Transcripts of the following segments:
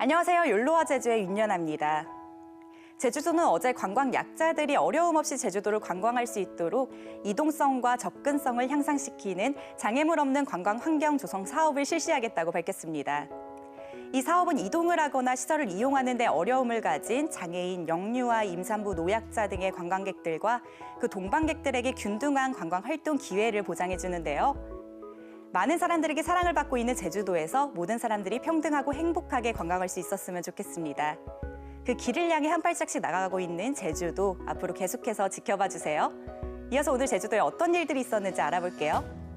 안녕하세요. 욜로와 제주의 윤연아입니다. 제주도는 어제 관광 약자들이 어려움 없이 제주도를 관광할 수 있도록 이동성과 접근성을 향상시키는 장애물 없는 관광 환경 조성 사업을 실시하겠다고 밝혔습니다. 이 사업은 이동을 하거나 시설을 이용하는 데 어려움을 가진 장애인, 영유아, 임산부, 노약자 등의 관광객들과 그 동반객들에게 균등한 관광 활동 기회를 보장해 주는데요. 많은 사람들에게 사랑을 받고 있는 제주도에서 모든 사람들이 평등하고 행복하게 관광할 수 있었으면 좋겠습니다. 그 길을 향해 한 발짝씩 나가고 있는 제주도 앞으로 계속해서 지켜봐 주세요. 이어서 오늘 제주도에 어떤 일들이 있었는지 알아볼게요.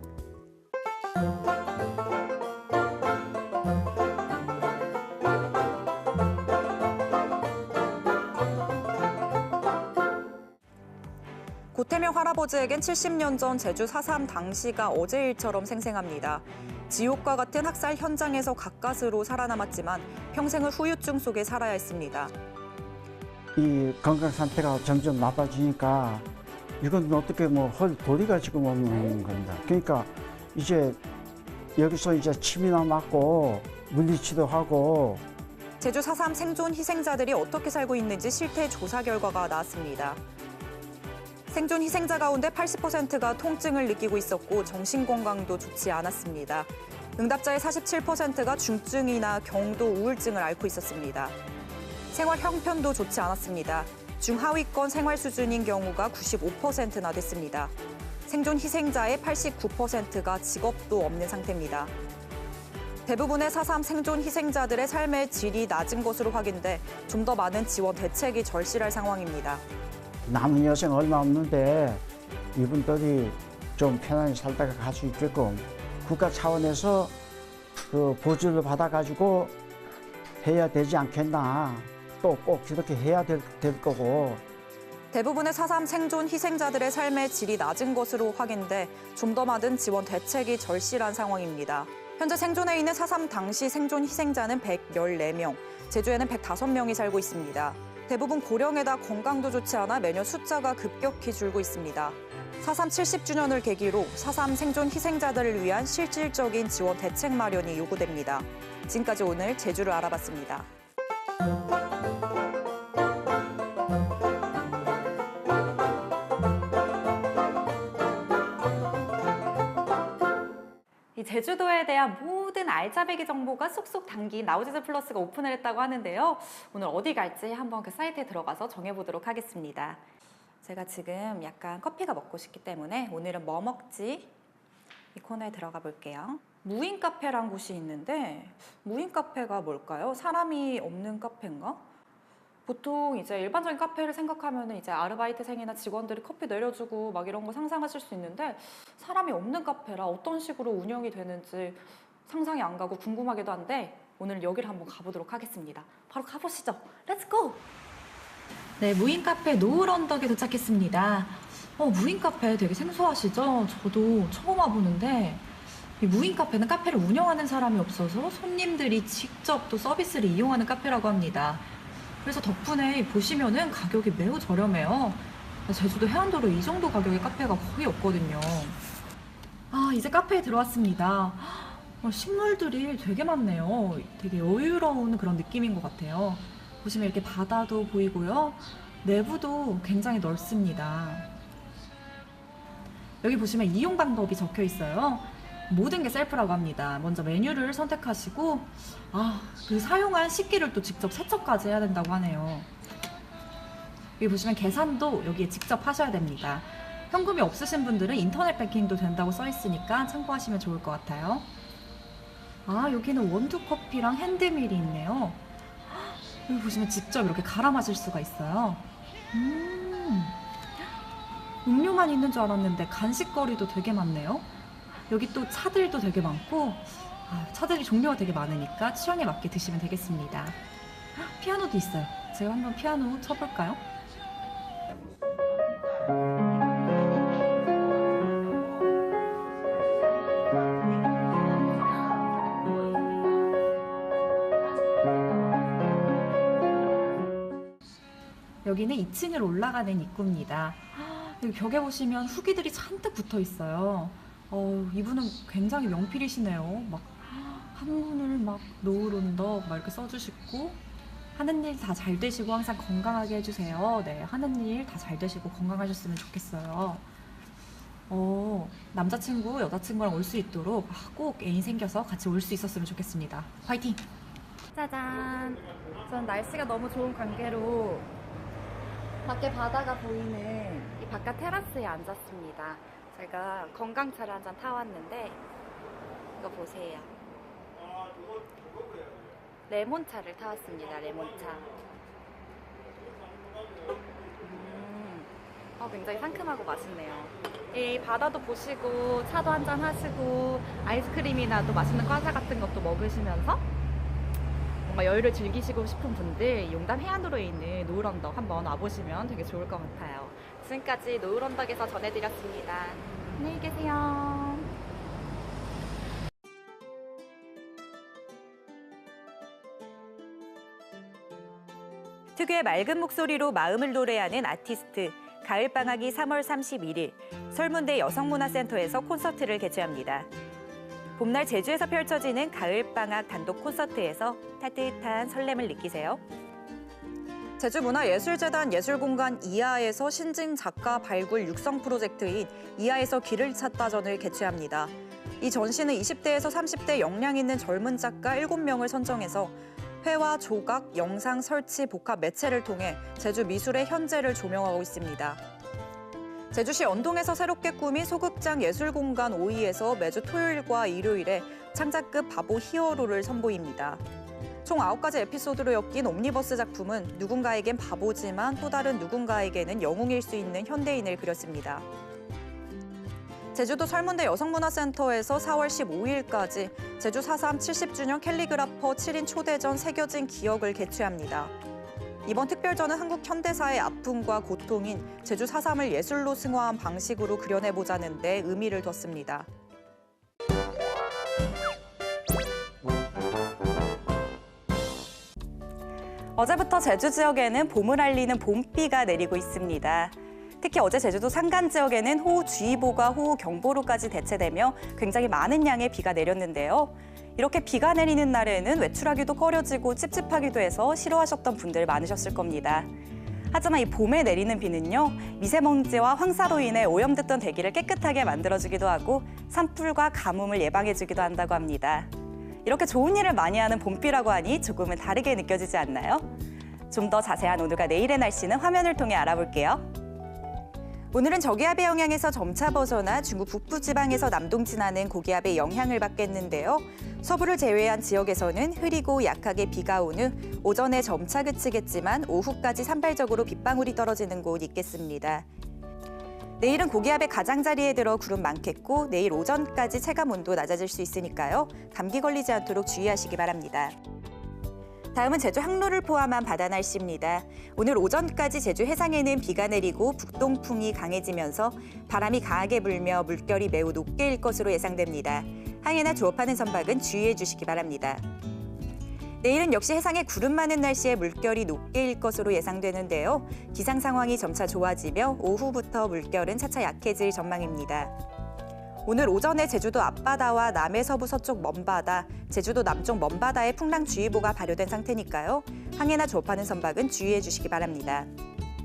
고태명 할아버지에겐 70년 전 제주 4.3 당시가 어제 일처럼 생생합니다. 지옥과 같은 학살 현장에서 가까스로 살아남았지만 평생을 후유증 속에 살아야 했습니다. 이 건강 상태가 점점 나빠지니까 이건 어떻게 뭐헐 도리가 지금 없는 겁니다. 그러니까 이제 여기서 이제 침이나 맞고 물리치도 하고 제주 4.3 생존 희생자들이 어떻게 살고 있는지 실태 조사 결과가 나왔습니다. 생존 희생자 가운데 80%가 통증을 느끼고 있었고 정신 건강도 좋지 않았습니다. 응답자의 47%가 중증이나 경도 우울증을 앓고 있었습니다. 생활 형편도 좋지 않았습니다. 중하위권 생활 수준인 경우가 95%나 됐습니다. 생존 희생자의 89%가 직업도 없는 상태입니다. 대부분의 4.3 생존 희생자들의 삶의 질이 낮은 것으로 확인돼 좀 더 많은 지원 대책이 절실할 상황입니다. 남은 여생 얼마 없는데 이분들이 좀 편안히 살다가 갈 수 있게끔 국가 차원에서 그 보조를 받아가지고 해야 되지 않겠나. 또꼭 이렇게 해야 될, 될 거고 대부분의 4.3 생존 희생자들의 삶의 질이 낮은 것으로 확인돼 좀 더 많은 지원 대책이 절실한 상황입니다. 현재 생존해 있는 4.3 당시 생존 희생자는 114명, 제주에는 105명이 살고 있습니다. 대부분 고령에다 건강도 좋지 않아 매년 숫자가 급격히 줄고 있습니다. 4.3 70주년을 계기로 4.3 생존 희생자들을 위한 실질적인 지원 대책 마련이 요구됩니다. 지금까지 오늘 제주를 알아봤습니다. 제주도에 대한 모든 알짜배기 정보가 쏙쏙 담긴 나우제주 플러스가 오픈을 했다고 하는데요. 오늘 어디 갈지 한번 그 사이트에 들어가서 정해보도록 하겠습니다. 제가 지금 약간 커피가 먹고 싶기 때문에 오늘은 뭐 먹지? 이 코너에 들어가 볼게요. 무인 카페란 곳이 있는데 무인 카페가 뭘까요? 사람이 없는 카페인가? 보통 이제 일반적인 카페를 생각하면 이제 아르바이트생이나 직원들이 커피 내려주고 막 이런 거 상상하실 수 있는데 사람이 없는 카페라 어떤 식으로 운영이 되는지 상상이 안 가고 궁금하기도 한데 오늘 여기를 한번 가보도록 하겠습니다. 바로 가보시죠. 렛츠고! 네, 무인 카페 노을 언덕에 도착했습니다. 어, 무인 카페 되게 생소하시죠? 저도 처음 와보는데 이 무인 카페는 카페를 운영하는 사람이 없어서 손님들이 직접 또 서비스를 이용하는 카페라고 합니다. 그래서 덕분에 보시면은 가격이 매우 저렴해요. 제주도 해안도로 이 정도 가격의 카페가 거의 없거든요. 아, 이제 카페에 들어왔습니다. 어, 식물들이 되게 많네요. 되게 여유로운 그런 느낌인 것 같아요. 보시면 이렇게 바다도 보이고요. 내부도 굉장히 넓습니다. 여기 보시면 이용 방법이 적혀 있어요. 모든 게 셀프라고 합니다. 먼저 메뉴를 선택하시고, 아, 그 사용한 식기를 또 직접 세척까지 해야 된다고 하네요. 여기 보시면 계산도 여기에 직접 하셔야 됩니다. 현금이 없으신 분들은 인터넷 뱅킹도 된다고 써 있으니까 참고하시면 좋을 것 같아요. 아, 여기는 원두 커피랑 핸드밀이 있네요. 여기 보시면 직접 이렇게 갈아 마실 수가 있어요. 음, 음료만 있는 줄 알았는데 간식거리도 되게 많네요. 여기 또 차들도 되게 많고 아, 차들이 종류가 되게 많으니까 취향에 맞게 드시면 되겠습니다. 헉, 피아노도 있어요. 제가 한번 피아노 쳐볼까요? 여기는 2층으로 올라가는 입구입니다. 헉, 여기 벽에 보시면 후기들이 잔뜩 붙어 있어요. 어, 이분은 굉장히 명필이시네요. 막 한문을 막 노을 언덕 막 이렇게 써주시고 하는 일 다 잘 되시고 항상 건강하게 해주세요. 네, 하는 일 다 잘 되시고 건강하셨으면 좋겠어요. 어, 남자친구, 여자친구랑 올 수 있도록 아, 꼭 애인 생겨서 같이 올 수 있었으면 좋겠습니다. 화이팅! 짜잔. 전 날씨가 너무 좋은 관계로 밖에 바다가 보이는 이 바깥 테라스에 앉았습니다. 제가 건강차를 한 잔 타왔는데 이거 보세요. 레몬차를 타왔습니다. 레몬차. 음, 어, 굉장히 상큼하고 맛있네요. 이 바다도 보시고 차도 한잔 하시고 아이스크림이나 또 맛있는 과자 같은 것도 먹으시면서 뭔가 여유를 즐기시고 싶은 분들 용담 해안으로 있는 노을 언덕 한번 와보시면 되게 좋을 것 같아요. 지금까지 노을 언덕에서 전해드렸습니다. 안녕히 계세요. 특유의 맑은 목소리로 마음을 노래하는 아티스트 가을방학이 3월 31일 설문대 여성문화센터에서 콘서트를 개최합니다. 봄날 제주에서 펼쳐지는 가을방학 단독 콘서트에서 따뜻한 설렘을 느끼세요. 제주문화예술재단 예술공간 이하에서 신진 작가 발굴 육성 프로젝트인 이하에서 길을 찾다전을 개최합니다. 이 전시는 20대에서 30대 역량 있는 젊은 작가 7명을 선정해서 회화, 조각, 영상 설치, 복합 매체를 통해 제주 미술의 현재를 조명하고 있습니다. 제주시 언동에서 새롭게 꾸민 소극장 예술공간 5위에서 매주 토요일과 일요일에 창작급 바보 히어로를 선보입니다. 총 9가지 에피소드로 엮인 옴니버스 작품은 누군가에겐 바보지만 또 다른 누군가에게는 영웅일 수 있는 현대인을 그렸습니다. 제주도 설문대 여성문화센터에서 4월 15일까지 제주 4.3 70주년 캘리그라퍼 7인 초대전 새겨진 기억을 개최합니다. 이번 특별전은 한국 현대사의 아픔과 고통인 제주 4.3을 예술로 승화한 방식으로 그려내보자는 데 의미를 뒀습니다. 어제부터 제주 지역에는 봄을 알리는 봄비가 내리고 있습니다. 특히 어제 제주도 산간 지역에는 호우주의보가 호우경보로까지 대체되며 굉장히 많은 양의 비가 내렸는데요. 이렇게 비가 내리는 날에는 외출하기도 꺼려지고 찝찝하기도 해서 싫어하셨던 분들 많으셨을 겁니다. 하지만 이 봄에 내리는 비는요, 미세먼지와 황사로 인해 오염됐던 대기를 깨끗하게 만들어주기도 하고 산불과 가뭄을 예방해주기도 한다고 합니다. 이렇게 좋은 일을 많이 하는 봄비라고 하니 조금은 다르게 느껴지지 않나요? 좀 더 자세한 오늘과 내일의 날씨는 화면을 통해 알아볼게요. 오늘은 저기압의 영향에서 점차 벗어나 중국 북부 지방에서 남동 지나는 고기압의 영향을 받겠는데요. 서부를 제외한 지역에서는 흐리고 약하게 비가 온 후 오전에 점차 그치겠지만 오후까지 산발적으로 빗방울이 떨어지는 곳 있겠습니다. 내일은 고기압의 가장자리에 들어 구름 많겠고 내일 오전까지 체감 온도 낮아질 수 있으니까요. 감기 걸리지 않도록 주의하시기 바랍니다. 다음은 제주 항로를 포함한 바다 날씨입니다. 오늘 오전까지 제주 해상에는 비가 내리고 북동풍이 강해지면서 바람이 강하게 불며 물결이 매우 높게 일 것으로 예상됩니다. 항해나 조업하는 선박은 주의해 주시기 바랍니다. 내일은 역시 해상에 구름 많은 날씨에 물결이 높게 일 것으로 예상되는데요. 기상 상황이 점차 좋아지며 오후부터 물결은 차차 약해질 전망입니다. 오늘 오전에 제주도 앞바다와 남해 서부 서쪽 먼바다, 제주도 남쪽 먼바다에 풍랑주의보가 발효된 상태니까요. 항해나 조업하는 선박은 주의해 주시기 바랍니다.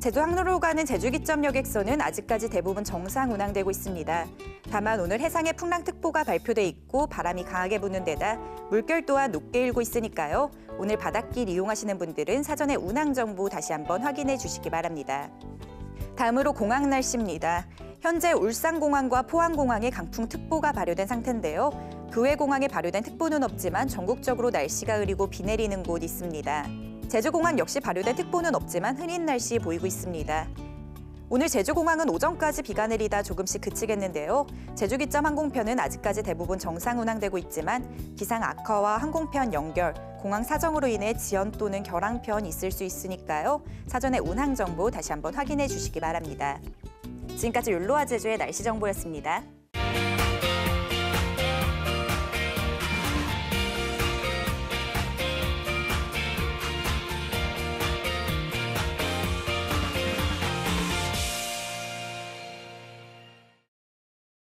제주 항로로 가는 제주기점 여객선은 아직까지 대부분 정상 운항되고 있습니다. 다만 오늘 해상에 풍랑특보가 발표돼 있고 바람이 강하게 부는 데다 물결 또한 높게 일고 있으니까요. 오늘 바닷길 이용하시는 분들은 사전에 운항 정보 다시 한번 확인해 주시기 바랍니다. 다음으로 공항 날씨입니다. 현재 울산공항과 포항공항에 강풍특보가 발효된 상태인데요. 그 외 공항에 발효된 특보는 없지만 전국적으로 날씨가 흐리고 비 내리는 곳 있습니다. 제주공항 역시 발효된 특보는 없지만 흐린 날씨 보이고 있습니다. 오늘 제주공항은 오전까지 비가 내리다 조금씩 그치겠는데요. 제주기점 항공편은 아직까지 대부분 정상 운항되고 있지만 기상 악화와 항공편 연결, 공항 사정으로 인해 지연 또는 결항편 있을 수 있으니까요. 사전에 운항 정보 다시 한번 확인해 주시기 바랍니다. 지금까지 율로아 제주의 날씨 정보였습니다.